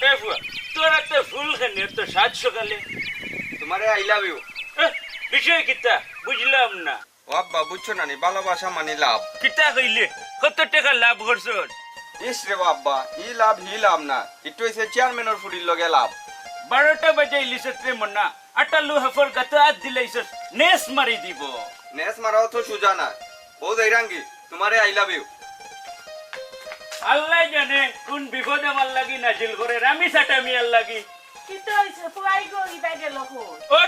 ফুয়া তোর একটা ফুল খানি তো সাত সকালে তোমারে আই লাভ ইউ বিষয় কিতা বুঝলাম না। ও আব্বা বুঝছ না নি? ভালোবাসা মানে লাভ। কিতা কইলে? কত টাকা লাভ করছ? ইস রে আব্বা ই লাভ হি লাভ না। একটু এসে চেয়ারম্যানের ফুটির লগে লাভ। বারোটা বাজে ইলিশত রে মনা আটালু হাফর গাতে হাত দিলাইছ নেস মারি দিব। নেস মারাও তো সুজা না। ও জাইরাঙ্গি তোমারে আই লাভ ইউ আল্লাহ জানে কোন বিপদ আমার লাগি নাজিল করে আমি সাটামি আর লাগি। ও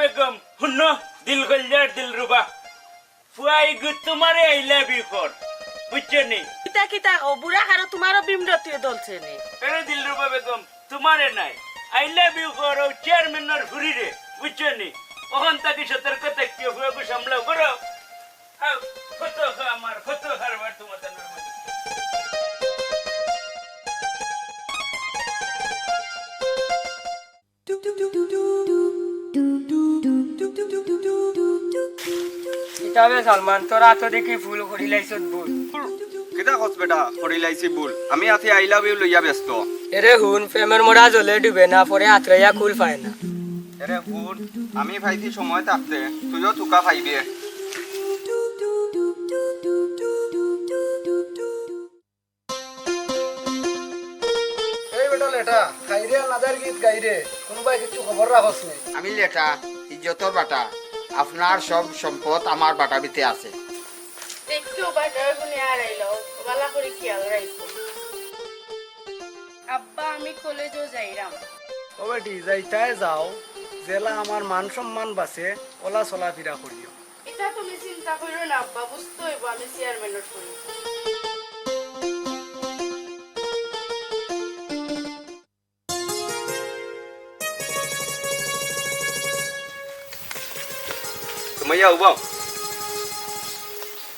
বেগম শুন দিল গলজার দিল রুবা। ফুয়াই গু তোমারে আই লাভ ইউ কর বুঝছ নি? কিতা কিতা ও বুড়া কারও তোমারও বিমরতীয় দলছে নে। আরে দিল রুবা বেগম তোমারে নাই। আই লাভ ইউ কর ও চেয়ারম্যানের ঘুরি রে বুঝছ নি? ওখান থেকে সতর্ক থাকতে ফুয়াগু সামলাও করো। কত আমার কত হারবার তোমার কিতাবে সালমান? তোরা তো দেখি ফুল করি লাইছত বুল। কিতা কস বেটা? করি লাইছি ভুল আমি আছি আই লাভ ইউ লইয়া ব্যস্ত। এরে হুন প্রেমের মোড়া জ্বলে ডুবে না পরে আত্রাইয়া কুল পায় না। এরে ভুল আমি ভাইছি সময় থাকতে তুইও থুকা খাইবে নাদার গীত কোনোবাই কিছু খবর রাখস নি আমি লেটা ইজ্জতর বাটা। আপনার সব সম্পদ আমার বাটাবিতে আছে। দেখতেও বাজার গুনে আর আইলো। বালা করে খেয়াল রাখো আব্বা আমি কলেজও যাইরাম। ও বেটি যাইতাই যাও। জেলা আমার মান সম্মান বাঁচে ওলা চলাফেরা করিও। এটা তুমি চিন্তা করো না আব্বা বুঝতে হইব আমি চেয়ারম্যানের করি। যাও বাও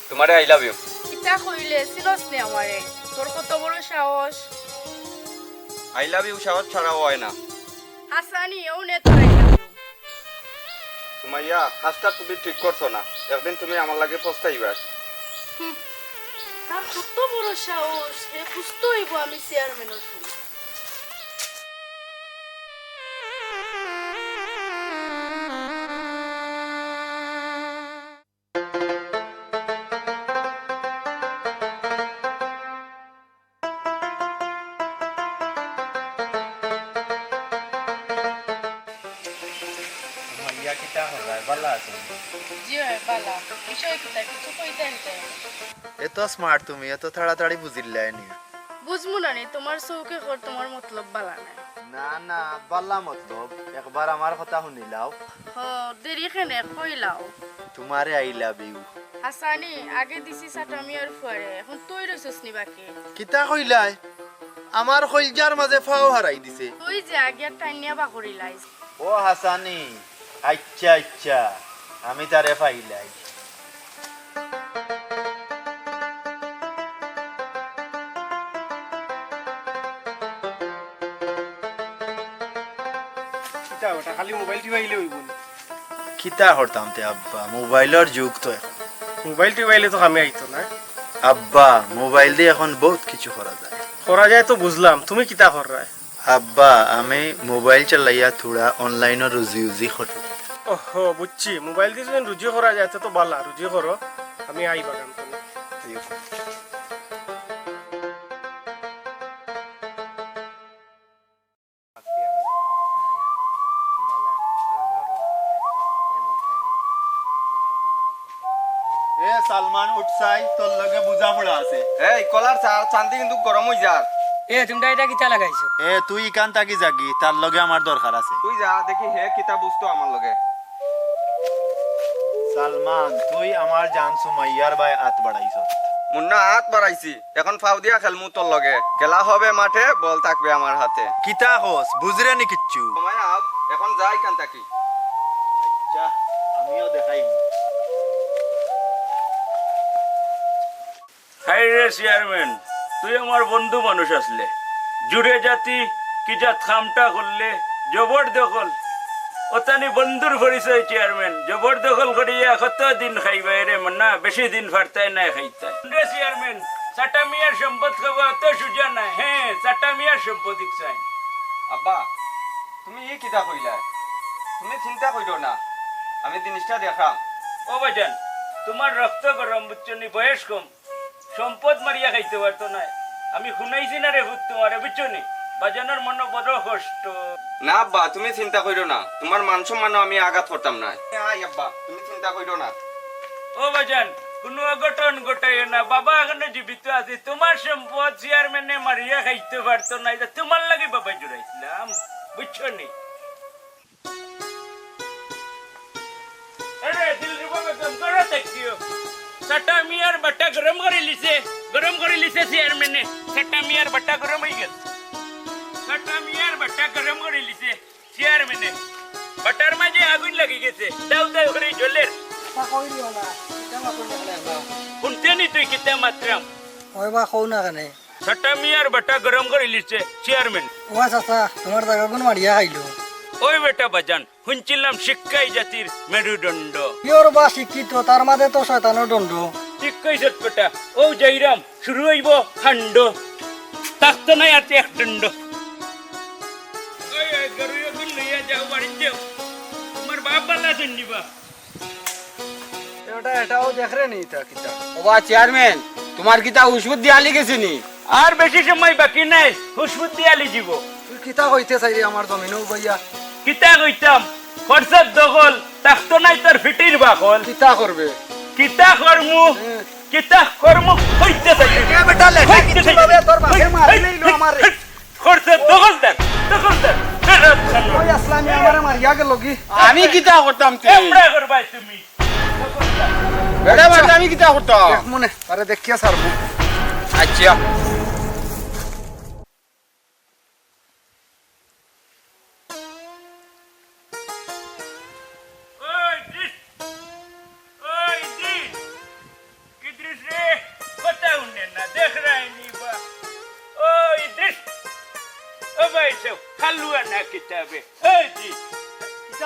তোমারে আই লাভ ইউ কিতা কইলে চিনস নে আমারে। তোর কত বড় সাহস। আই লাভ ইউ সাহস ছাড়াও হয় না। হাসানি ও নে তোর তোমাইয়া কাজটা তুমি ঠিক করছ না। একদিন তুমি আমার লাগে পস্তাইবা। তার কত বড় সাহস। বুঝতে হইব আমি চেয়ারম্যানের বালা বিষয় কিতা কিছু কইতে আনতে এত স্মার্ট তুমি এত তাড়াতাড়ি বুঝিলাই নি বুঝমু না নি তোমার চৌকে কর তোমার মতলব বালা না না বাল্লা মতলব। একবার আমার কথা শুনিলাও। হ দেরি কইলাও। তোমারে আই লাভ ইউ হাসানি আগে দিছি সাটামি আর ফুয়ারে এখন তুই রইছস নি বাকি। কিতা কইলাই? আমার কইজার মাঝে ফাও হারাই দিছে। তুই যে আগে বাকরি ও হাসানি আচ্ছা আচ্ছা। আমি তারে পাইলাই ওটা খালি মোবাইল টিপাইলে হইব কিতা করতাম তে আব্বা? মোবাইলের যুগ তো এখন। মোবাইল টিপাইলে তো কামে আইতো না। আব্বা মোবাইল দিয়ে এখন বহুত কিছু করা যায়। করা যায় তো বুঝলাম। তুমি কিতা কর আব্বা আমি মোবাইল চালাইয়া থোড়া অনলাইনে রুজি উজি করি ওহো বুঝছি। মোবাইল দিয়ে যদি রুজি করা যায় তো বালা রুজি করো। আমি আই বাগান এ সালমান উঠছাই তোর লগে বুঝা পড়া আছে। এই কলার চা- চান্দি কিন্তু গরম হয়ে যার এ তোমরা এটা কিতা লাগাইছো? এ তুই ইকান তাকি জাগি তার লগে আমার দরকার আছে। তুই যা দেখি হে কিতা বুঝতো আমার লগে। সালমান তুই আমার জান সুমাইয়ার বাই হাত বাড়াইছ মুন্না হাত বাড়াইছি এখন ফাউ দিয়া খেলমু তোর লগে। খেলা হবে মাঠে বল থাকবে আমার হাতে। কিতা হস বুঝরে নি কিচ্ছু। আব এখন যাই কান তাকি আচ্ছা আমিও দেখাই। হাই রে চেয়ারম্যান তুই আমার বন্ধু মানুষ আসলে। জুড়ে জাতি কি জাত খামটা করলে জবর দখল। ওতানি বন্ধুর পরিচয় চেয়ারম্যান জবর দখল করিয়া কত দিন খাইবে রে মন্না? বেশি দিন ফারতাই না খাইতাই রে চেয়ারম্যান চাটা মিয়ার সম্পদ খাওয়া অত সুজা না। হ্যাঁ চাটা মিয়ার সম্পদ চাই আব্বা তুমি ই কিতা কইলা? তুমি চিন্তা কইরো না। আমি জিনিসটা দেখাম। ও বাজান তোমার রক্ত গরম বুঝছনি বয়স কম। সম্পদ মারিয়া খাইতে পারতো না। আমি শুনাইছি না রে ভূত তোমারে বুঝছনি বাজানোর মনে বড় কষ্ট। না আব্বা তুমি চিন্তা কইরো না। তোমার মান সম্মানও আমি আঘাত করতাম না। আই আব্বা তুমি চিন্তা কইরো না। ও বাজান কোনো অঘটন ঘটাই না। বাবা এখনও জীবিত আছে। তোমার সম্পদ চেয়ারম্যানে মারিয়া খাইতে পারতো না। এটা তোমার লাগে বাবা জুড়াইছিলাম। বুঝছ নি? আরে দিল বেগম করো দেখিও। সাটা মিয়ার বাটা গরম করে লিছে গরম করে লিছে চেয়ারম্যানে সাটা মিয়ার বাটা গরম হয়ে গেছে গরম করে লিছে চেয়ারম্যানে বাটার মাঝে আগুন লাগি গেছে দাও দাও করে জলের শুনতে নি তুই কিতা মাত্রাম ওই বা কও না কেনে ছাটা মিয়ার গরম করে লিছে চেয়ারম্যান ও কোন মারিয়া খাইলো ওই বেটা বাজান শুনছিলাম শিক্ষাই জাতির মেরুদণ্ড পিওর বা শিক্ষিত তার মাঝে তো শয়তানের দণ্ড ঠিক কইছত বেটা ও যাইরাম শুরু হইব খান্ড তাকতো নাই আর এক দণ্ড বাপ বালা শুননিবা এটাও দেখরে নি তা কিতা। ওবা চেয়ারম্যান তোমার কিতা উসবুদ দিয়া লিখেছে নি? আর বেশি সময় বাকি নাই হুসবুদ্ধি আলি যাব তুই কিতা কইতে চাইলি আমার জমিনও বইয়া? কিতা কইতাম খরচত দখল তাকতো নাই তোর ফিটির বাকল। কিতা করবে কিতা কর্মু কিতা কর্ম হইতে থাকে বেটা লেখা কিছু ভাবে তোর বাপে মারি লইলো আমারে করতে দখলদার দখলদার ফেরত খানো ওই আসলামি আমারে মারিয়া গেল কি? আমি কিতা করতাম তে? এমরা করবাই তুমি। আমি কিতা করতাম? মনে আরে দেখিয়া সারবো আচ্ছা।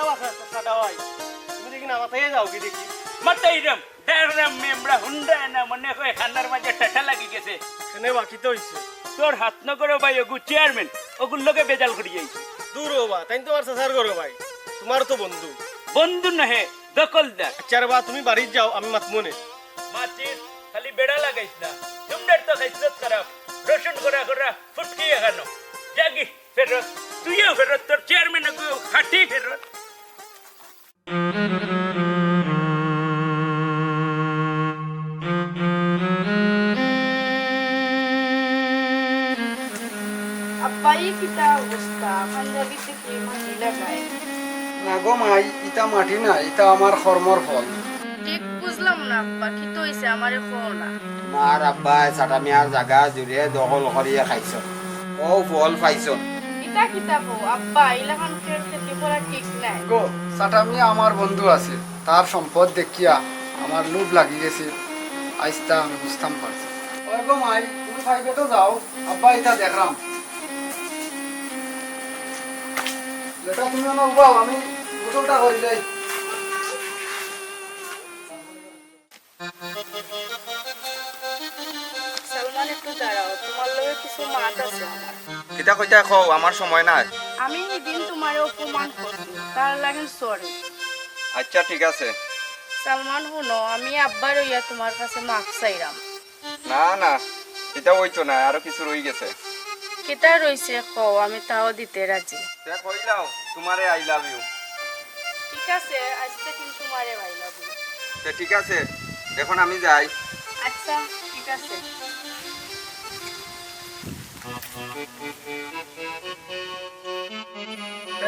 বাসা সাদা ভাই তুমি দেখি না মাথায় যাও কি দেখি। মাতাইরাম ডারাম মেমরা হুন্ডা না মনে হয় খানার মাঝে টাটা লাগি গেছে। এনে বাকি তো হইছে। তোর হাত নগর ভাই ওগু চেয়ারম্যান ওগুর লোকে বেজাল করি যাইছে দূর হবা তাই তোমার সাসার করো ভাই। তোমার তো বন্ধু। বন্ধু নহে দখলদার। আচ্ছা বা তুমি বাড়ির যাও আমি মাছিস খালি বেড়া লাগাইছ না। তোমরা তো খাইছত খারাপ। রসুন করা করা ফুটকি এখানো জাগি ফেরত তুইও ফেরত তোর চেয়ারম্যান খাটি ফেরত। আমার কর্মর ফল। ঠিক বুঝলাম না আব্বা কি তো হইছে আমারে কও না। মার আব্বা সাটা মিয়ার জায়গা জুড়ে দখল করিয়া খাইছ। ও ফল পাইছ। কিতা কিতা কও আব্বা ইলাখান খেল খেতে করা ঠিক নাই। গো সাটামি আমার বন্ধু আছে তার সম্পদ দেখিয়া আমার লোভ লাগি গেছে আইস্তা আমি বুঝতাম পারছি ওই গো মাই তুমি ফাইভে তো যাও। আব্বা ইটা দেখলাম লেটা তুমি আমার বাও আমি গোসলটা করে যাই কিছু মাত আছে কিতা কইতা আমার সময় নাই। আমি এদিন তোমারে অপমান করছি তার লাগে সরি আচ্ছা ঠিক আছে। সালমান আমি আব্বার ইয়া তোমার কাছে মাফ চাইরাম। না না এটা হইতো না আরও কিছু রই গেছে। কিতা রইছে কও আমি তাও দিতে রাজি। তে কইলাও তোমারে আই লাভ ইউ। ঠিক আছে আজকে কিন্তু তোমারে ভাই লাগবে তে ঠিক আছে এখন আমি যাই। আচ্ছা ঠিক আছে।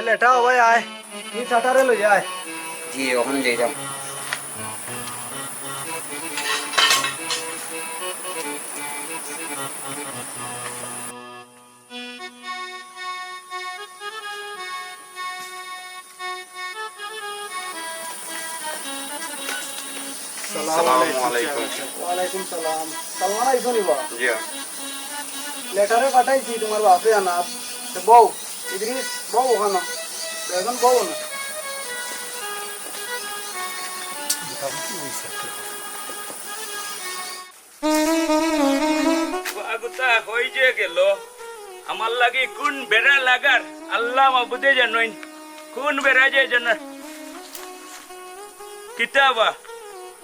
লেটা ভাই আয়। তুই চাটারে লই আয়। জি ওখানে যাইতাম আসসালামু আলাইকুম। ওয়ালাইকুম সালাম। সালমান আইসো নিবা জি। লেটারে পাঠাইছি তোমার বাপে আনাত তো বউ ইদ্রিস বউ ওখানে। এখন বউ না। আগুতা হই যে গেল। আমার লাগি কোন বেড়া লাগার? আল্লাহ মাবুদে জানোই কোন বেড়া যায় জানা। কিতাবা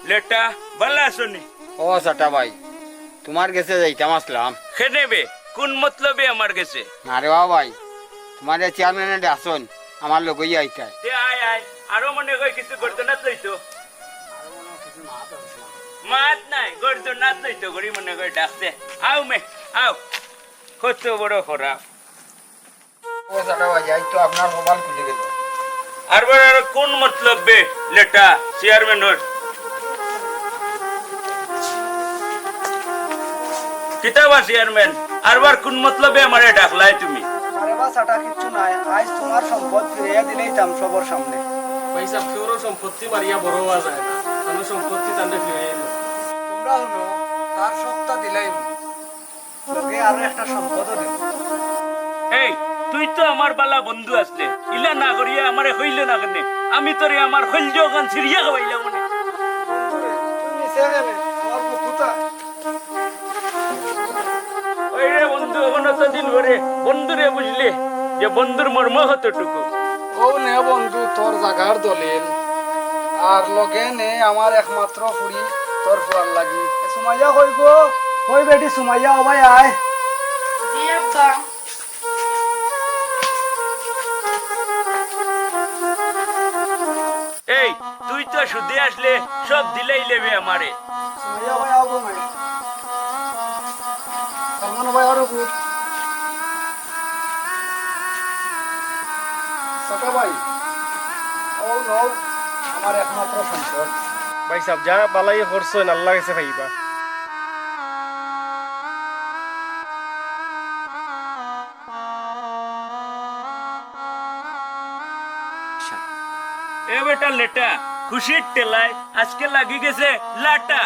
লেটা বালা শুনি। ও সাটা ভাই তোমার কাছে যাইতাম আসলাম। খেনেবে? কোন মতলবে আমার গেছে? আরে বাবা ভাই তোমার চেয়ারম্যানে আসুন আমার লগই আইতাই তে আয় আয়। আরও মনে কই কিছু করতো না তুই তো মাত নাই করতো না তুই তো গড়ি মনে করে ডাকছে। আও মে আও। কত বড় খারাপ ও সাটা ভাই আই তো আপনার মোবাইল খুলে গেল। আর বার আর কোন মতলব বে লেটা চেয়ারম্যান ওর? কিতাবা চেয়ারম্যান আর বার কোন মতলবে আমারে ডাকলাই তুমি? আরে বা সাটা কিচ্ছু নাই আজ তোমার সম্পদ ফিরিয়ে দিলেই তাম সবার সামনে। পয়সা কেউরও সম্পত্তি মারিয়া বড় হওয়া যায় না আমি সম্পত্তি তান্ডে ফিরে এলো তোমরা হলো তার সত্তা দিলাই লোকে আরও একটা সম্পদও দেব। এই তুই তো আমার বালা বন্ধু আসলে ইলা না করিয়া আমারে হইল না কেনে? আমি তোরে আমার হইল গান সিরিয়া খাওয়াইলা মনে। বন্ধুরে, তুই নিচে বন্ধুরে বুঝলি যে বন্ধুর মর্ম কতটুকু ও নে বন্ধু তোর জাগার দলিল। আর লগে নে আমার একমাত্র ফুরি তোর ফুয়ার লাগি। সুমাইয়া কইব কই বেটি সুমাইয়া ও ভাই আয়। জি আব্বা এই তুই তো শুধু আসলে সব দিলেই লেবে আমারে। সুমাইয়া ভাই আও গো সালমান ভাই আরও গুড ভাই ও নো আমার একমাত্র সম্পদ। ভাই সাহেব যা বালাই করছেন আল্লাহ কাছে খাইবা এ বেটা লেটা খুশির টেলায় আজকে লাগি গেছে লাটা।